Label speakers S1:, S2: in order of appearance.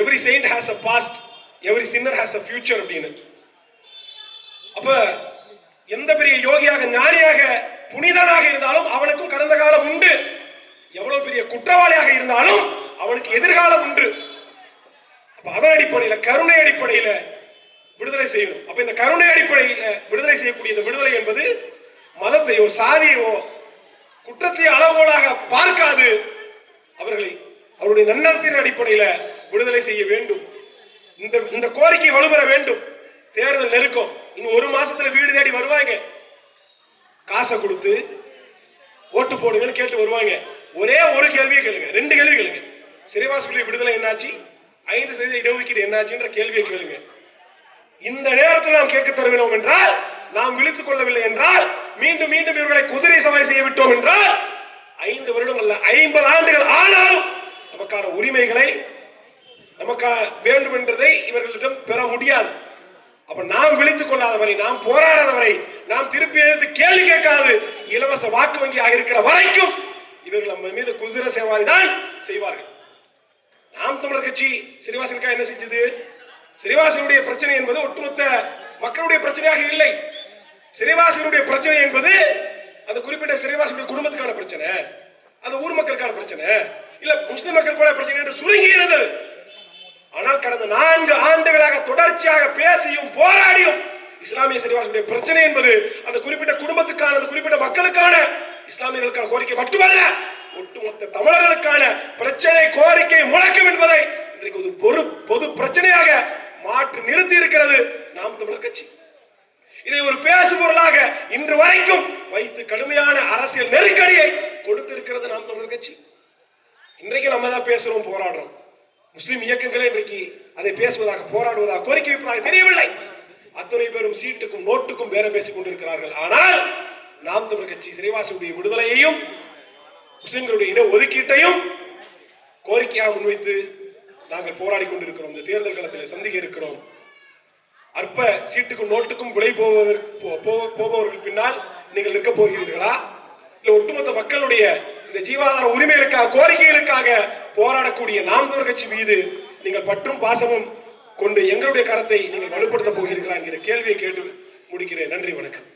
S1: Every saint has a past every sinner has a future அப்படின்னு. அப்ப எந்த பெரிய யோகியாக ஞானியாக புனிதனாக இருந்தாலும் அவனுக்கும் கடந்த காலம் உண்டு. எவ்வளவு பெரிய குற்றவாளியாக இருந்தாலும் அவனுக்கு எதிர்காலம் உண்டு. அப்ப அதன் அடிப்படையில கருணை அடிப்படையில விடுதலை செய்யணும். அப்ப இந்த கருணை அடிப்படையில விடுதலை செய்யக்கூடிய இந்த விடுதலை என்பது மதத்தையோ சாதியோ குற்றத்தையோ அளவுகோலாக பார்க்காது. அவர்களை அவருடைய நன்னத்தின் அடிப்படையில விடுதலை செய்ய வேண்டும். இந்த இந்த கோரிக்கை வலுப்பெற வேண்டும். தேர்தல் நெருக்கம். இன்னும் ஒரு மாசத்துல வீடு தேடி வருவாங்க. காசை கொடுத்து ஓட்டு போடுங்கன்னு கேட்டு வருவாங்க. ஒரே ஒரு கேள்வியை கேளுங்க. ரெண்டு கேள்வி கேளுங்க. சிறைவாசிகளுடைய விடுதலை என்னாச்சு? ஐந்து சதவீத இடஒதுக்கீடு என்னாச்சுன்ற கேள்வியை கேளுங்க. இந்த நேரத்தில் நாம் கேட்க தருகிறோம் என்றால் நாம் விழித்துக் கொள்ளவில்லை என்றால் மீண்டும் மீண்டும் இவர்களை குதிரை சவாரி செய்ய விட்டோம் என்றால் ஐந்து வருடம் அல்ல ஐம்பது ஆண்டுகள் ஆனாலும் நமக்கான உரிமைகளை நமக்கு வேண்டும் என்றதை இவர்களிடம் பெற முடியாது. அப்ப நாம் விழித்துக் கொள்ளாதவரை நாம் போராடாதவரை நாம் திருப்பி எழுந்து கேள்வி கேட்காது. இலவச வாக்கு வங்கியாக இருக்கிற வரைக்கும் இவர்கள் நம்ம மீது குதிரை சேவாரி தான் செய்வார்கள். நாம் தமிழர் கட்சி சிறிவாசனுக்கா என்ன செஞ்சது? சிறைவாசிகளுடைய பிரச்சனை என்பது ஒட்டுமொத்த மக்களுடைய பிரச்சனையாக இல்லை. சிறைவாசிகளுடைய பிரச்சனை என்பது அந்த குறிப்பிட்ட ஸ்ரீவாசனுடைய குடும்பத்துக்கான பிரச்சனை அது ஊர் மக்களுக்கான பிரச்சனை இல்ல முஸ்லிம் மக்களுக்கான பிரச்சனை என்று சுருங்கி இருந்தது ஆனால் கடந்த நான்கு ஆண்டுகளாக தொடர்ச்சியாக பேசியும் போராடியும் இஸ்லாமிய சிறைவாசிகளுடைய பிரச்சனை என்பது அந்த குறிப்பிட்ட குடும்பத்துக்கான அந்த குறிப்பிட்ட மக்களுக்கான இஸ்லாமியர்களுக்கான கோரிக்கை மட்டுமல்ல ஒட்டுமொத்த தமிழர்களுக்கான பிரச்சனை கோரிக்கை முழக்கம் என்பதை இன்றைக்கு ஒரு பொது பொது பிரச்சனையாக மாற்றி நிறுத்தி இருக்கிறது நாம் தமிழர் கட்சி. இதை ஒரு பேசு பொருளாக இன்று வரைக்கும் வைத்து கடுமையான அரசியல் நெருக்கடியை கொடுத்திருக்கிறது நாம் தமிழர் கட்சி. இன்றைக்கு நம்ம தான் பேசுறோம் போராடுறோம். முஸ்லிம் இயக்கங்களே இன்றைக்கு அதை பேசுவதாக போராடுவதாக கோரிக்கை வைப்பதாக தெரியவில்லை. அத்துணை பேரும் சீட்டுக்கும் நோட்டுக்கும் பேரம் பேசிக் கொண்டிருக்கிறார்கள். ஆனால் நாம் தமிழ் கட்சி சிறைவாசியுடைய விடுதலையையும் முஸ்லிம்களுடைய இட ஒதுக்கீட்டையும் கோரிக்கையாக முன்வைத்து நாங்கள் போராடி கொண்டிருக்கிறோம். இந்த தேர்தல் களத்தில் சந்திக்க இருக்கிறோம். அற்ப சீட்டுக்கும் நோட்டுக்கும் விலை போவதற்கு போ- போ- போபவர்கள் பின்னால் நீங்கள் நிற்க போகிறீர்களா? இல்லை ஒட்டுமொத்த மக்களுடைய இந்த ஜீவாதார உரிமைகளுக்காக கோரிக்கைகளுக்காக போராடக்கூடிய நாம் தமிழ் கட்சி மீது நீங்கள் பற்றும் பாசமும் கொண்டு எங்களுடைய கரத்தை நீங்கள் வலுப்படுத்த போகிறீர்களா என்கிற கேள்வியை கேட்டு முடிக்கிறேன். நன்றி வணக்கம்.